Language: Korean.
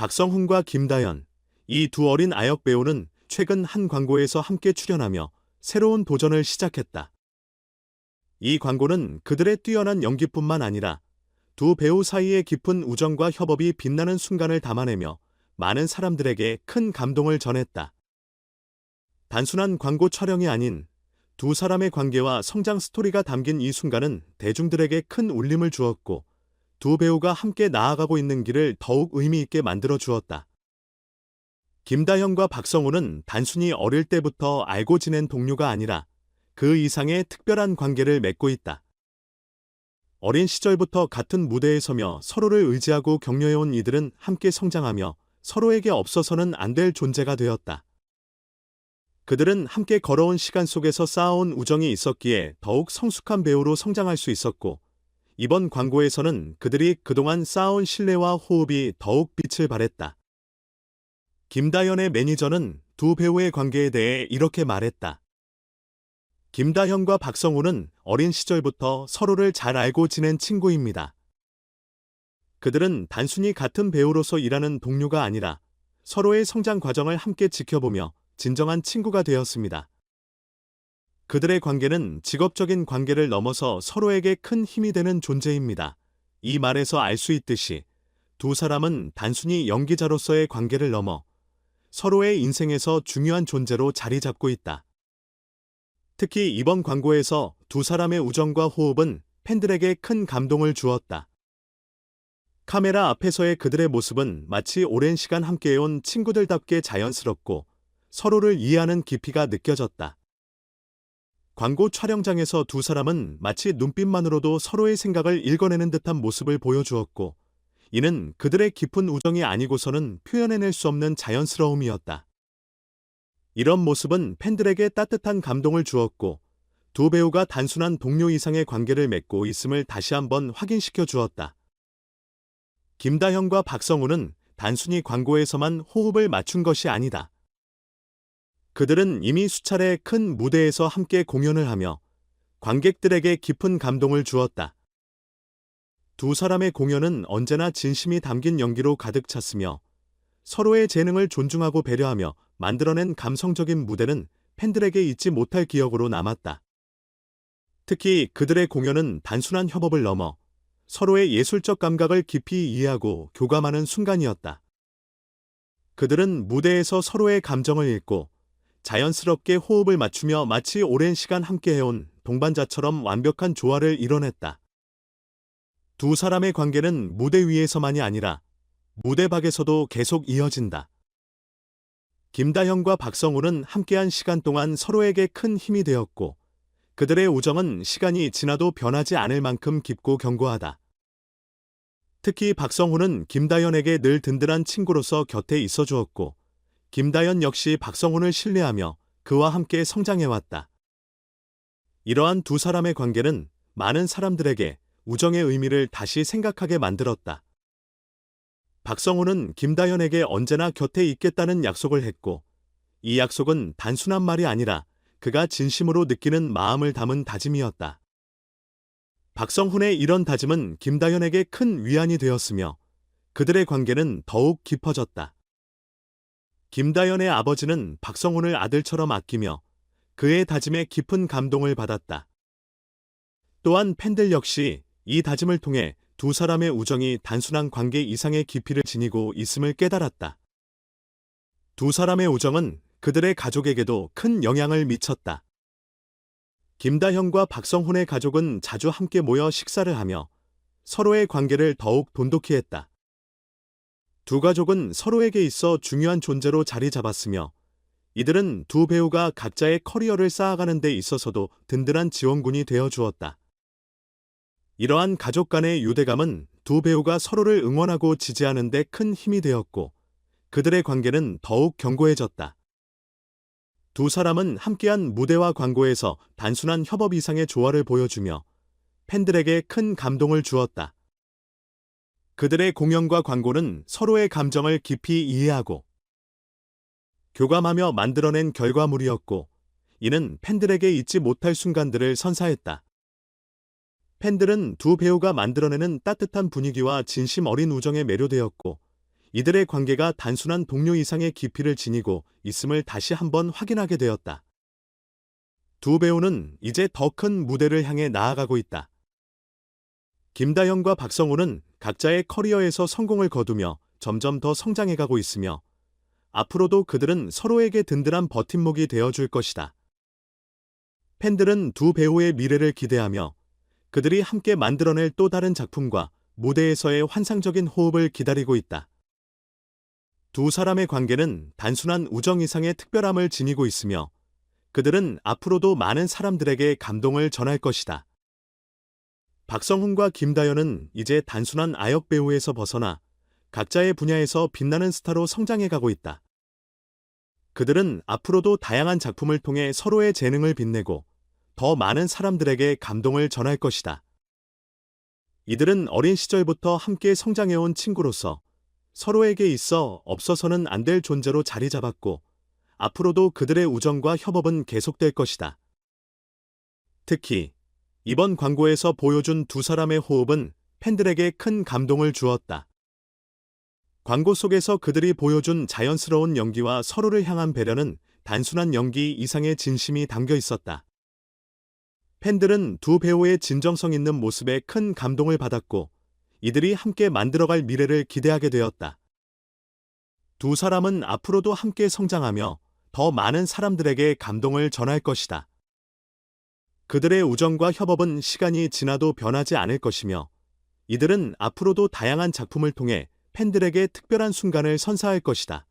박성훈과 김다연, 이 두 어린 아역 배우는 최근 한 광고에서 함께 출연하며 새로운 도전을 시작했다. 이 광고는 그들의 뛰어난 연기뿐만 아니라 두 배우 사이의 깊은 우정과 협업이 빛나는 순간을 담아내며 많은 사람들에게 큰 감동을 전했다. 단순한 광고 촬영이 아닌 두 사람의 관계와 성장 스토리가 담긴 이 순간은 대중들에게 큰 울림을 주었고 두 배우가 함께 나아가고 있는 길을 더욱 의미 있게 만들어 주었다. 김다현과 박성우는 단순히 어릴 때부터 알고 지낸 동료가 아니라 그 이상의 특별한 관계를 맺고 있다. 어린 시절부터 같은 무대에 서며 서로를 의지하고 격려해온 이들은 함께 성장하며 서로에게 없어서는 안 될 존재가 되었다. 그들은 함께 걸어온 시간 속에서 쌓아온 우정이 있었기에 더욱 성숙한 배우로 성장할 수 있었고, 이번 광고에서는 그들이 그동안 쌓아온 신뢰와 호흡이 더욱 빛을 발했다. 김다현의 매니저는 두 배우의 관계에 대해 이렇게 말했다. 김다현과 박성우는 어린 시절부터 서로를 잘 알고 지낸 친구입니다. 그들은 단순히 같은 배우로서 일하는 동료가 아니라 서로의 성장 과정을 함께 지켜보며 진정한 친구가 되었습니다. 그들의 관계는 직업적인 관계를 넘어서 서로에게 큰 힘이 되는 존재입니다. 이 말에서 알 수 있듯이 두 사람은 단순히 연기자로서의 관계를 넘어 서로의 인생에서 중요한 존재로 자리 잡고 있다. 특히 이번 광고에서 두 사람의 우정과 호흡은 팬들에게 큰 감동을 주었다. 카메라 앞에서의 그들의 모습은 마치 오랜 시간 함께해온 친구들답게 자연스럽고 서로를 이해하는 깊이가 느껴졌다. 광고 촬영장에서 두 사람은 마치 눈빛만으로도 서로의 생각을 읽어내는 듯한 모습을 보여주었고, 이는 그들의 깊은 우정이 아니고서는 표현해낼 수 없는 자연스러움이었다. 이런 모습은 팬들에게 따뜻한 감동을 주었고, 두 배우가 단순한 동료 이상의 관계를 맺고 있음을 다시 한번 확인시켜 주었다. 김다현과 박성우는 단순히 광고에서만 호흡을 맞춘 것이 아니다. 그들은 이미 수차례 큰 무대에서 함께 공연을 하며 관객들에게 깊은 감동을 주었다. 두 사람의 공연은 언제나 진심이 담긴 연기로 가득 찼으며 서로의 재능을 존중하고 배려하며 만들어낸 감성적인 무대는 팬들에게 잊지 못할 기억으로 남았다. 특히 그들의 공연은 단순한 협업을 넘어 서로의 예술적 감각을 깊이 이해하고 교감하는 순간이었다. 그들은 무대에서 서로의 감정을 읽고 자연스럽게 호흡을 맞추며 마치 오랜 시간 함께 해온 동반자처럼 완벽한 조화를 이뤄냈다. 두 사람의 관계는 무대 위에서만이 아니라 무대 밖에서도 계속 이어진다. 김다현과 박성우는 함께한 시간 동안 서로에게 큰 힘이 되었고 그들의 우정은 시간이 지나도 변하지 않을 만큼 깊고 견고하다. 특히 박성훈은 김다현에게 늘 든든한 친구로서 곁에 있어 주었고 김다현 역시 박성훈을 신뢰하며 그와 함께 성장해왔다. 이러한 두 사람의 관계는 많은 사람들에게 우정의 의미를 다시 생각하게 만들었다. 박성훈은 김다현에게 언제나 곁에 있겠다는 약속을 했고, 이 약속은 단순한 말이 아니라 그가 진심으로 느끼는 마음을 담은 다짐이었다. 박성훈의 이런 다짐은 김다현에게 큰 위안이 되었으며 그들의 관계는 더욱 깊어졌다. 김다현의 아버지는 박성훈을 아들처럼 아끼며 그의 다짐에 깊은 감동을 받았다. 또한 팬들 역시 이 다짐을 통해 두 사람의 우정이 단순한 관계 이상의 깊이를 지니고 있음을 깨달았다. 두 사람의 우정은 그들의 가족에게도 큰 영향을 미쳤다. 김다현과 박성훈의 가족은 자주 함께 모여 식사를 하며 서로의 관계를 더욱 돈독히 했다. 두 가족은 서로에게 있어 중요한 존재로 자리 잡았으며 이들은 두 배우가 각자의 커리어를 쌓아가는 데 있어서도 든든한 지원군이 되어 주었다. 이러한 가족 간의 유대감은 두 배우가 서로를 응원하고 지지하는 데 큰 힘이 되었고 그들의 관계는 더욱 견고해졌다. 두 사람은 함께한 무대와 광고에서 단순한 협업 이상의 조화를 보여주며 팬들에게 큰 감동을 주었다. 그들의 공연과 광고는 서로의 감정을 깊이 이해하고 교감하며 만들어낸 결과물이었고 이는 팬들에게 잊지 못할 순간들을 선사했다. 팬들은 두 배우가 만들어내는 따뜻한 분위기와 진심 어린 우정에 매료되었고 이들의 관계가 단순한 동료 이상의 깊이를 지니고 있음을 다시 한번 확인하게 되었다. 두 배우는 이제 더 큰 무대를 향해 나아가고 있다. 김다영과 박성호는 각자의 커리어에서 성공을 거두며 점점 더 성장해가고 있으며 앞으로도 그들은 서로에게 든든한 버팀목이 되어줄 것이다. 팬들은 두 배우의 미래를 기대하며 그들이 함께 만들어낼 또 다른 작품과 무대에서의 환상적인 호흡을 기다리고 있다. 두 사람의 관계는 단순한 우정 이상의 특별함을 지니고 있으며 그들은 앞으로도 많은 사람들에게 감동을 전할 것이다. 박성훈과 김다연은 이제 단순한 아역 배우에서 벗어나 각자의 분야에서 빛나는 스타로 성장해 가고 있다. 그들은 앞으로도 다양한 작품을 통해 서로의 재능을 빛내고 더 많은 사람들에게 감동을 전할 것이다. 이들은 어린 시절부터 함께 성장해온 친구로서 서로에게 있어 없어서는 안 될 존재로 자리 잡았고 앞으로도 그들의 우정과 협업은 계속될 것이다. 특히 이번 광고에서 보여준 두 사람의 호흡은 팬들에게 큰 감동을 주었다. 광고 속에서 그들이 보여준 자연스러운 연기와 서로를 향한 배려는 단순한 연기 이상의 진심이 담겨 있었다. 팬들은 두 배우의 진정성 있는 모습에 큰 감동을 받았고 이들이 함께 만들어갈 미래를 기대하게 되었다. 두 사람은 앞으로도 함께 성장하며 더 많은 사람들에게 감동을 전할 것이다. 그들의 우정과 협업은 시간이 지나도 변하지 않을 것이며 이들은 앞으로도 다양한 작품을 통해 팬들에게 특별한 순간을 선사할 것이다.